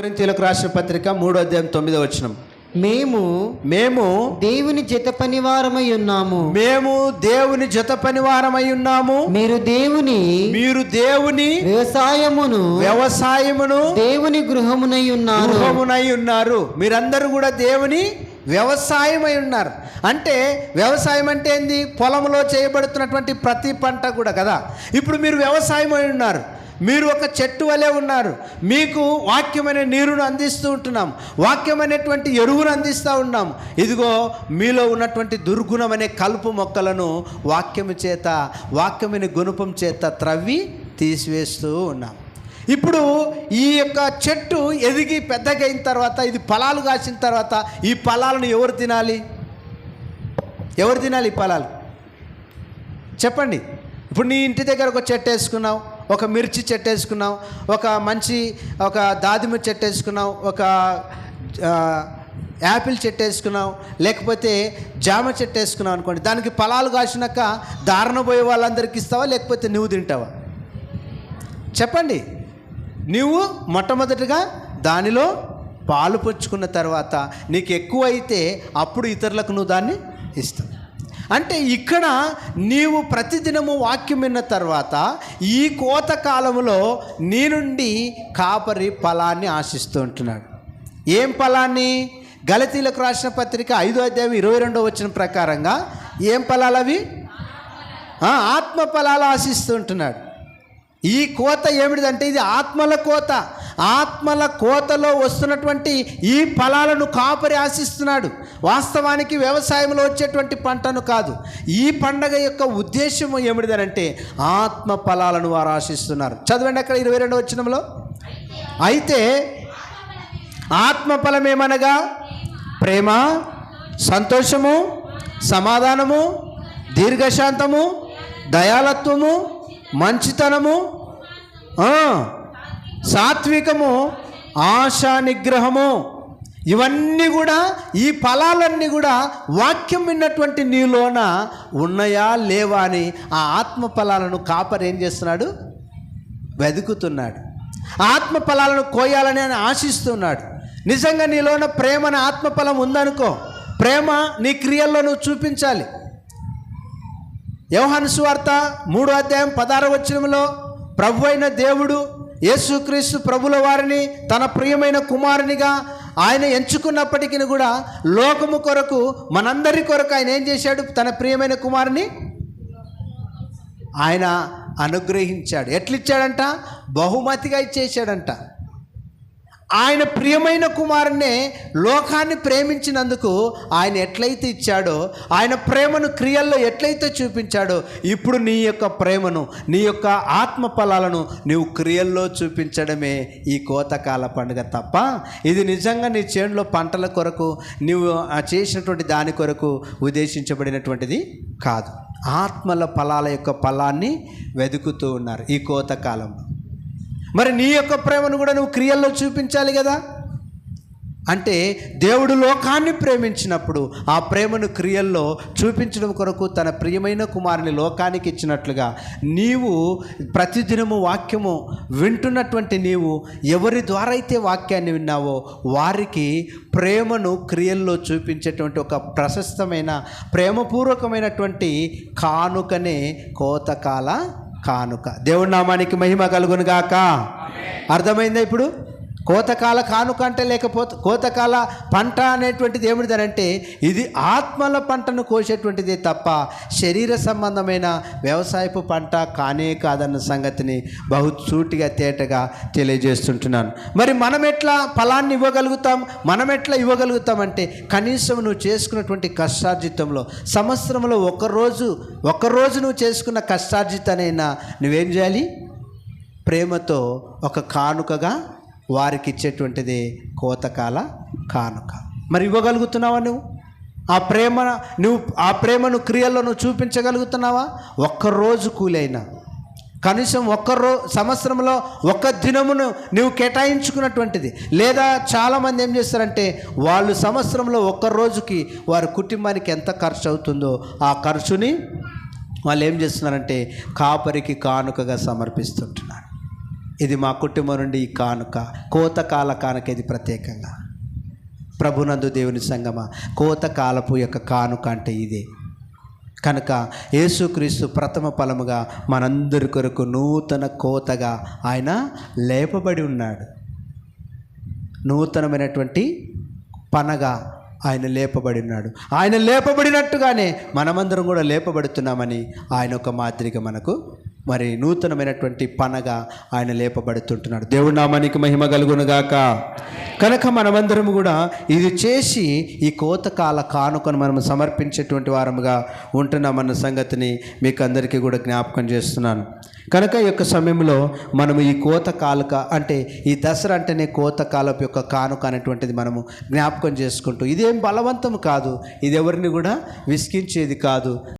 కొరింథీయులకు రాసిన పత్రిక మూడో అధ్యాయం తొమ్మిదో వచనం. మేము మేము దేవుని జత పనివారమై ఉన్నాము. మేము దేవుని జత పనివారమై ఉన్నాము. మీరు దేవుని మీరు దేవుని వ్యవసాయమును వ్యవసాయమును దేవుని గృహమునై ఉన్నారు. గృహమునై ఉన్నారు. మీరందరూ కూడా దేవుని వ్యవసాయమై ఉన్నారు. అంటే వ్యవసాయం అంటే ఏంది? పొలంలో చేయబడుతున్నటువంటి ప్రతి పంట కూడా కదా. ఇప్పుడు మీరు వ్యవసాయమై ఉన్నారు. మీరు ఒక చెట్టు వలె ఉన్నారు. మీకు వాక్యమైన నీరును అందిస్తూ ఉంటున్నాం. వాక్యమైనటువంటి ఎరువును అందిస్తూ ఉన్నాం. ఇదిగో మీలో ఉన్నటువంటి దుర్గుణం అనే కలుపు మొక్కలను వాక్యము చేత వాక్యమైన గుణపం చేత త్రవ్వి తీసివేస్తూ ఉన్నాం. ఇప్పుడు ఈ యొక్క చెట్టు ఎదిగి పెద్దగైన తర్వాత ఇది ఫలాలు కాసిన తర్వాత ఈ ఫలాలను ఎవరు తినాలి? ఎవరు తినాలి ఈ ఫలాలు? చెప్పండి. ఇప్పుడు నీ ఇంటి దగ్గర ఒక చెట్టు వేసుకున్నావు. ఒక మిర్చి చెట్టు వేసుకున్నావు ఒక మంచి ఒక దాదిమ చెట్టు వేసుకున్నావు ఒక యాపిల్ చెట్టు వేసుకున్నావు లేకపోతే జామ చెట్టు వేసుకున్నావు అనుకోండి. దానికి ఫలాలు కాసినాక దారుణ పోయే వాళ్ళందరికీ ఇస్తావా లేకపోతే నువ్వు తింటావా? చెప్పండి. నువ్వు మొట్టమొదటిగా దానిలో పాలు పుచ్చుకున్న తర్వాత నీకు ఎక్కువ అయితే అప్పుడు ఇతరులకు నువ్వు దాన్ని ఇస్తావు. అంటే ఇక్కడ నీవు ప్రతిదినము వాక్యం విన్న తర్వాత ఈ కోత కాలంలో నీ నుండి కాపరి ఫలాన్ని ఆశిస్తూ ఉంటున్నాడు. ఏం ఫలాన్ని? గలతీలకు రాసిన పత్రిక ఐదో అధ్యాయం ఇరవై రెండో వచ్చిన ప్రకారంగా ఏం ఫలాలు అవి? ఆత్మ ఫలాలు ఆశిస్తూ ఉంటున్నాడు. ఈ కోత ఏమిటిదంటే ఇది ఆత్మల కోత. ఆత్మల కోతలో వస్తున్నటువంటి ఈ ఫలాలను కాపరి ఆశిస్తున్నాడు. వాస్తవానికి వ్యవసాయంలో వచ్చేటువంటి పంటను కాదు. ఈ పండగ యొక్క ఉద్దేశం ఏమిటిదనంటే ఆత్మ ఫలాలను వారు ఆశిస్తున్నారు. చదవండి అక్కడ ఇరవై రెండవ వచ్చినంలో అయితే ఆత్మ ఏమనగా? ప్రేమ సంతోషము సమాధానము దీర్ఘశాంతము దయాలత్వము మంచితనము సాత్వికము ఆశా నిగ్రహము ఇవన్నీ కూడా ఈ ఫలాలన్నీ కూడా వాక్యం విన్నటువంటి నీలోన ఉన్నాయా లేవా అని ఆ ఆత్మ ఫలాలను కాపర్ ఏం చేస్తున్నాడు? వెతుకుతున్నాడు. ఆత్మ ఫలాలను కోయాలని ఆయన ఆశిస్తున్నాడు. నిజంగా నీలోన ప్రేమ అనే ఆత్మఫలం ఉందనుకో ప్రేమ నీ క్రియల్లో నువ్వు చూపించాలి. యోహాను సువార్త మూడో అధ్యాయం పదార వచనంలో ప్రభు అయిన దేవుడు యేసుక్రీస్తు ప్రభుల వారిని తన ప్రియమైన కుమారునిగా ఆయన ఎంచుకున్నప్పటికీ కూడా లోకము కొరకు మనందరి కొరకు ఆయన ఏం చేశాడు? తన ప్రియమైన కుమారుని ఆయన అనుగ్రహించాడు. ఎట్లిచ్చాడంట? బహుమతిగా ఇచ్చేసాడంట ఆయన ప్రియమైన కుమారుణ్ణే లోకాన్ని ప్రేమించినందుకు ఆయన ఎట్లయితే ఇచ్చాడో ఆయన ప్రేమను క్రియల్లో ఎట్లయితే చూపించాడో ఇప్పుడు నీ యొక్క ప్రేమను నీ యొక్క ఆత్మ ఫలాలను నీవు క్రియల్లో చూపించడమే ఈ కోతకాల పండుగ తప్ప ఇది నిజంగా నీ చేనులో పంటల కొరకు నీవు చేసినటువంటి దాని కొరకు ఉద్దేశించబడినటువంటిది కాదు. ఆత్మల ఫలాల యొక్క ఫలాన్ని వెతుకుతూ ఉన్నారు ఈ కోతకాలంలో. మరి నీ యొక్క ప్రేమను కూడా నువ్వు క్రియల్లో చూపించాలి కదా? అంటే దేవుడు లోకాన్ని ప్రేమించినప్పుడు ఆ ప్రేమను క్రియల్లో చూపించడం కొరకు తన ప్రియమైన కుమారుని లోకానికి ఇచ్చినట్లుగా నీవు ప్రతిదినము వాక్యము వింటున్నటువంటి నీవు ఎవరి ద్వారా అయితే వాక్యాన్ని విన్నావో వారికి ప్రేమను క్రియల్లో చూపించేటువంటి ఒక ప్రశస్తమైన ప్రేమపూర్వకమైనటువంటి కానుకనే కోతకాల కానుక. దేవుడి నామానికి మహిమ కలుగును గాక అర్థమైందా ఇప్పుడు? కోతకాల కానుక అంటే లేకపోతే కోతకాల పంట అనేటువంటిది ఏమిటిదనంటే ఇది ఆత్మల పంటను కోసేటువంటిదే తప్ప శరీర సంబంధమైన వ్యవసాయపు పంట కానే కాదన్న సంగతిని బహు సూటిగా తేటగా తెలియజేస్తుంటున్నాను. మరి మనం ఎట్లా ఫలాన్ని ఇవ్వగలుగుతాం? మనం ఎట్లా ఇవ్వగలుగుతామంటే కనీసం నువ్వు చేసుకున్నటువంటి కష్టార్జితంలో సంవత్సరంలో ఒకరోజు ఒకరోజు నువ్వు చేసుకున్న కష్టార్జితనైనా నువ్వేం చేయాలి? ప్రేమతో ఒక కానుకగా వారికి ఇచ్చేటువంటిది కోతకాల కానుక. మరి ఇవ్వగలుగుతున్నావా నువ్వు? ఆ ప్రేమ నువ్వు ఆ ప్రేమను క్రియల్లో నువ్వు చూపించగలుగుతున్నావా? ఒక్కరోజు కూలైనా. కనీసం ఒక్కరో సంవత్సరంలో ఒక్క దినమును నువ్వు కేటాయించుకున్నటువంటిది. లేదా చాలామంది ఏం చేస్తారంటే వాళ్ళు సంవత్సరంలో ఒక్క రోజుకి వారి కుటుంబానికి ఎంత ఖర్చు అవుతుందో ఆ ఖర్చుని వాళ్ళు ఏం చేస్తున్నారంటే కాపరికి కానుకగా సమర్పిస్తుంటున్నారు. ఇది మా కుటుంబం నుండి ఈ కానుక. కోతకాల కానుక ఇది ప్రత్యేకంగా. ప్రభునందు దేవుని సంగమ. కోతకాలపు యొక్క కానుక అంటే ఇదే. కనుక యేసుక్రీస్తు ప్రథమ ఫలముగా మనందరి కొరకు నూతన కోతగా ఆయన లేపబడి ఉన్నాడు. నూతనమైనటువంటి పనగా ఆయన లేపబడి ఉన్నాడు. ఆయన లేపబడినట్టుగానే మనమందరం కూడా లేపబడుతున్నామని ఆయన ఒక మాదిరిగా మనకు మరి నూతనమైనటువంటి పనగా ఆయన లేపబడుతుంటున్నాడు. దేవుడి నామానికి మహిమ కలుగునుగాక కనుక మనమందరం కూడా ఇది చేసి ఈ కోతకాల కానుకను మనం సమర్పించేటువంటి వారముగా ఉంటున్నామన్న సంగతిని మీకు అందరికీ కూడా జ్ఞాపకం చేస్తున్నాను. కనుక ఈ యొక్క సమయంలో మనము ఈ కోత కాలుక అంటే ఈ దసరా అంటేనే కోత కాలపు యొక్క కానుక అనేటువంటిది మనము జ్ఞాపకం చేసుకుంటూ ఇదేం బలవంతం కాదు ఇది ఎవరిని కూడా విసిగించేది కాదు.